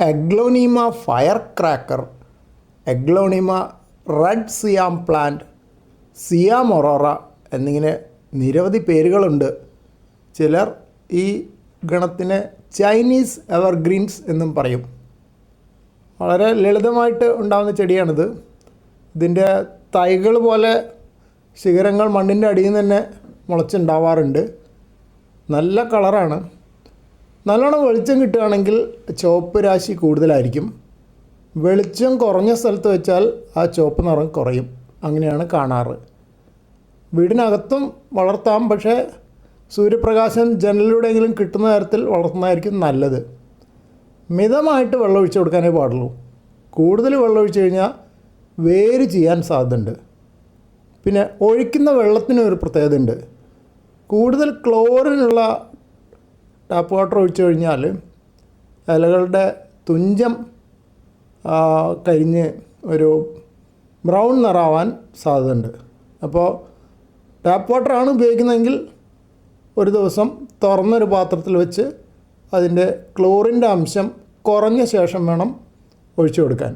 Aglaonema fire cracker aglaonema red siam plant siam aurora എന്നിങ്ങനെ നിരവധി പേരുകളുണ്ട്. ചിലർ ഈ ഗണത്തിന് ചൈനീസ് എവർഗ്രീൻസ് എന്നും പറയും. വളരെ ലളിതമായിട്ട് ഉണ്ടാകുന്ന ചെടിയാണിത്. ഇതിന്റെ തൈകൾ പോലെ ശിഖരങ്ങൾ മണ്ണിന്റെ അടിയിൽ നിന്ന് തന്നെ മുളച്ചുണ്ടാവാറുണ്ട്. നല്ല കളറാണ്. നല്ലോണം വെളിച്ചം കിട്ടുകയാണെങ്കിൽ ചുവപ്പ് രാശി കൂടുതലായിരിക്കും. വെളിച്ചം കുറഞ്ഞ സ്ഥലത്ത് വെച്ചാൽ ആ ചുവപ്പ് നിറം കുറയും. അങ്ങനെയാണ് കാണാറ്. വീടിനകത്തും വളർത്താം പക്ഷേ സൂര്യപ്രകാശം ജനലിലൂടെയെങ്കിലും കിട്ടുന്ന തരത്തിൽ വളർത്തുന്നതായിരിക്കും നല്ലത്. മിതമായിട്ട് വെള്ളം ഒഴിച്ചു കൊടുക്കാനേ പാടുള്ളൂ. കൂടുതൽ വെള്ളം ഒഴിച്ചു കഴിഞ്ഞാൽ വേര് ചെയ്യാൻ സാധ്യതയുണ്ട്. പിന്നെ ഒഴിക്കുന്ന വെള്ളത്തിന് ഒരു പ്രത്യേകതയുണ്ട്. കൂടുതൽ ക്ലോറിനുള്ള ടാപ്പ് വാട്ടർ ഒഴിച്ചു കഴിഞ്ഞാൽ ഇലകളുടെ തുഞ്ചം കരിഞ്ഞ് ഒരു ബ്രൗൺ നിറാവാൻ സാധ്യതയുണ്ട്. അപ്പോൾ ടാപ്പ് വാട്ടറാണ് ഉപയോഗിക്കുന്നതെങ്കിൽ ഒരു ദിവസം തുറന്നൊരു പാത്രത്തിൽ വെച്ച് അതിന്റെ ക്ലോറിന്റെ അംശം കുറഞ്ഞ ശേഷം വേണം ഒഴിച്ചു കൊടുക്കാൻ.